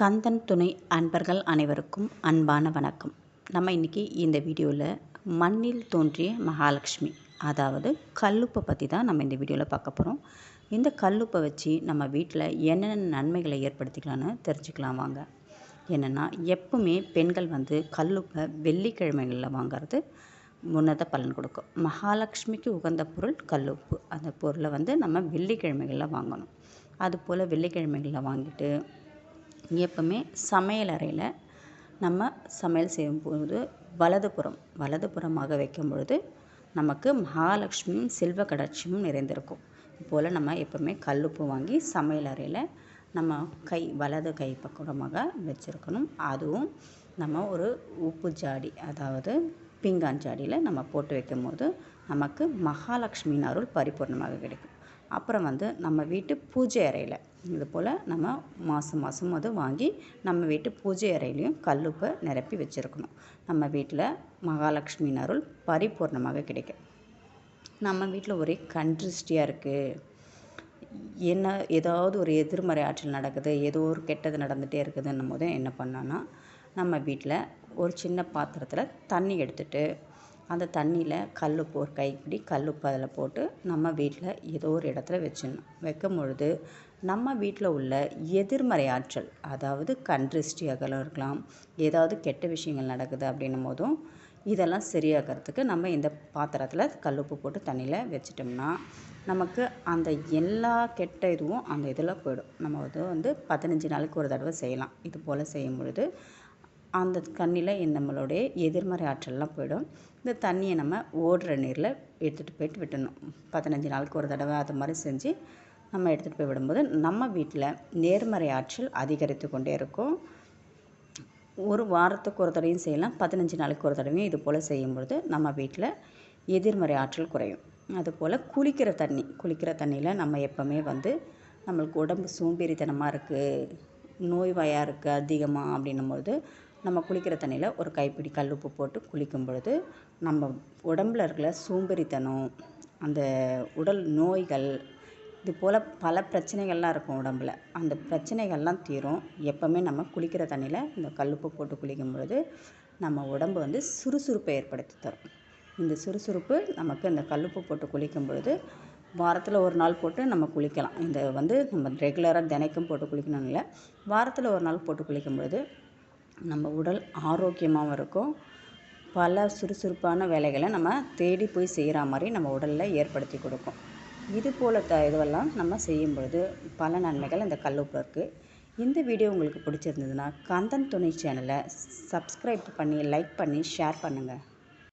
கந்தன் துணை அன்பர்கள் அனைவருக்கும் அன்பான வணக்கம். நம்ம இன்றைக்கி இந்த வீடியோவில் மண்ணில் தோன்றிய மகாலட்சுமி அதாவது கல்லுப்பை பற்றி தான் நம்ம இந்த வீடியோவில் பார்க்க போகிறோம் இந்த கல்லுப்பை வச்சு நம்ம வீட்டில் என்னென்ன நன்மைகளை ஏற்படுத்திக்கலான்னு தெரிஞ்சுக்கலாம் வாங்க. என்னென்னா எப்பவுமே பெண்கள் வந்து கல்லுப்பை வெள்ளிக்கிழமைகளில் வாங்கிறது முன்னத பலன் கொடுக்கும். மகாலட்சுமிக்கு உகந்த பொருள் கல்லுப்பு. அந்த பொருளை வந்து நம்ம வெள்ளிக்கிழமைகளில் வாங்கணும். அதுபோல் வெள்ளிக்கிழமைகளில் வாங்கிட்டு எப்பவுமே சமையல் அறையில் நம்ம சமையல் செய்யும்போது வலதுபுறம் வலதுபுறமாக வைக்கும் பொழுது நமக்கு மகாலட்சுமியும் செல்வ கடாட்சியும் நிறைந்திருக்கும். இப்போல் நம்ம எப்பவுமே கல்லுப்பு வாங்கி சமையல் அறையில் நம்ம கை வலது கை பக்கமாக வச்சுருக்கணும். அதுவும் நம்ம ஒரு உப்பு ஜாடி அதாவது பீங்கான் ஜாடியில் நம்ம போட்டு வைக்கும் போது நமக்கு மகாலட்சுமியின் அருள் பரிபூர்ணமாக கிடைக்கும். அப்புறம் வந்து நம்ம வீட்டு பூஜை அறையில். இது போல் நம்ம மாதம் மாதம் அது வாங்கி நம்ம வீட்டு பூஜை அறையிலையும் கல்லுப்பை நிரப்பி வச்சுருக்கணும். நம்ம வீட்டில் மகாலட்சுமியின் அருள் பரிபூர்ணமாக கிடைக்கும் நம்ம வீட்டில் ஒரே கண்ட்ரிஸ்டியாக இருக்குது என்ன ஏதாவது ஒரு எதிர்மறை ஆற்றல் நடக்குது ஏதோ ஒரு கெட்டது நடந்துகிட்டே இருக்குதுன்னும் போது என்ன பண்ணோன்னா நம்ம வீட்டில் ஒரு சின்ன பாத்திரத்தில் தண்ணி எடுத்துகிட்டு அந்த தண்ணியில் கல்லுப்பு ஒரு கைப்பிடி கல்லுப்பு அதில் போட்டு நம்ம வீட்டில் ஏதோ ஒரு இடத்துல வச்சிடணும். வைக்கும் பொழுது நம்ம வீட்டில் உள்ள எதிர்மறை ஆற்றல் அதாவது கன்றிஷ்டி அகலம் இருக்கலாம் ஏதாவது கெட்ட விஷயங்கள் நடக்குது அப்படின்னும் போதும் இதெல்லாம் சரியாகிறதுக்கு நம்ம இந்த பாத்திரத்தில் கல்லுப்பு போட்டு தண்ணியில் வச்சிட்டோம்னா நமக்கு அந்த எல்லா கெட்ட இதுவும் அந்த இதில் போயிடும். நம்ம வந்து வந்து பதினஞ்சு நாளைக்கு ஒரு தடவை செய்யலாம். இது போல் செய்யும் பொழுது அந்த தண்ணியில் நம்மளுடைய எதிர்மறை ஆற்றல்லாம் போயிடும். இந்த தண்ணியை நம்ம ஓடுற நீரில் எடுத்துகிட்டு போயிட்டு விட்டணும் பதினஞ்சு நாளுக்கு ஒரு தடவை அது மாதிரி செஞ்சு நம்ம எடுத்துகிட்டு போய் விடும்போது நம்ம வீட்டில் நேர்மறை ஆற்றல் அதிகரித்து கொண்டே இருக்கும். ஒரு வாரத்துக்கு ஒரு தடவையும் செய்யலாம். பதினஞ்சு நாளுக்கு ஒரு தடவையும் இது போல் செய்யும்பொழுது நம்ம வீட்டில் எதிர்மறை ஆற்றல் குறையும். அதுபோல் குளிக்கிற தண்ணி குளிக்கிற தண்ணியில் நம்ம எப்போவுமே வந்து நம்மளுக்கு உடம்பு சோம்பேறித்தனமாக இருக்குது நோய்வாயாக இருக்குது அதிகமாக அப்படின்னும்போது நம்ம குளிக்கிற தண்ணியில் ஒரு கைப்பிடி கல் உப்பு போட்டு குளிக்கும் பொழுது நம்ம உடம்பில் இருக்கிற சோம்பேறித்தனம் அந்த உடல் நோய்கள் இது போல் பல பிரச்சனைகள்லாம் இருக்கும் உடம்பில். அந்த பிரச்சனைகள்லாம் தீரும். எப்போவுமே நம்ம குளிக்கிற தண்ணியில் இந்த கல்லுப்பு போட்டு குளிக்கும் பொழுது நம்ம உடம்பு வந்து சுறுசுறுப்பை ஏற்படுத்தி தரும். இந்த சுறுசுறுப்பு நமக்கு இந்த கல்லுப்பு போட்டு குளிக்கும் பொழுது வாரத்தில் ஒரு நாள் போட்டு நம்ம குளிக்கலாம். இந்த வந்து நம்ம ரெகுலராக தினைக்கும் போட்டு குளிக்கணும் இல்லை. வாரத்தில் ஒரு நாள் போட்டு குளிக்கும் பொழுது நம்ம உடல் ஆரோக்கியமாகவும் இருக்கும். பல சுறுசுறுப்பான வேலைகளை நம்ம தேடி போய் செய்கிற மாதிரி நம்ம உடலில் ஏற்படுத்தி கொடுக்கும். இது போல் த இதுவெல்லாம் நம்ம செய்யும் பொழுது பல நன்மைகள் இந்த கல்லுப்பு இருக்குது இந்த வீடியோ உங்களுக்கு பிடிச்சிருந்ததுன்னா கந்தன் துணை சேனலை சப்ஸ்கிரைப் பண்ணி லைக் பண்ணி ஷேர் பண்ணுங்கள்